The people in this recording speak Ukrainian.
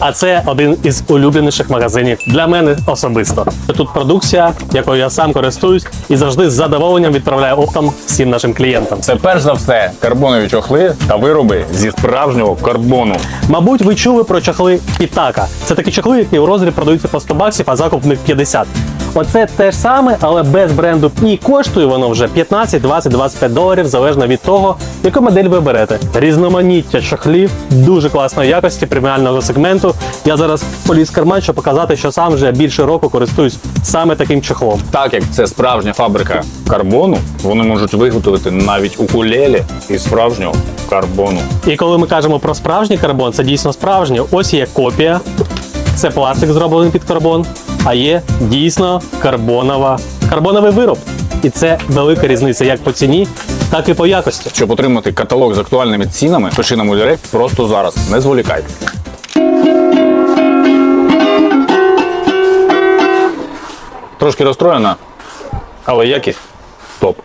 А це один із улюбленіших магазинів для мене особисто. Тут продукція, якою я сам користуюсь, і завжди з задоволенням відправляю оптом всім нашим клієнтам. Це перш за все карбонові чохли та вироби зі справжнього карбону. Мабуть, ви чули про чохли Ітака. Це такі чохли, які у розрі продаються по 100 баксів, а закуп в них 50. Оце те ж саме, але без бренду. І коштує воно вже 15, 20, 25 доларів, залежно від того, яку модель ви берете. Різноманіття чохлів дуже класної якості, преміального сегменту. Я зараз поліз карман, щоб показати, що сам вже більше року користуюсь саме таким чохлом. Так як це справжня фабрика карбону, вони можуть виготовити навіть укулелі із справжнього карбону. І коли ми кажемо про справжній карбон, це дійсно справжнє. Ось є копія. Це пластик зроблений під карбон, а є дійсно карбонова, карбоновий вироб. І це велика різниця як по ціні, так і по якості. Щоб отримати каталог з актуальними цінами, пиши нам у директ просто зараз. Не зволікайте. Трошки розстроєна, але якість топ.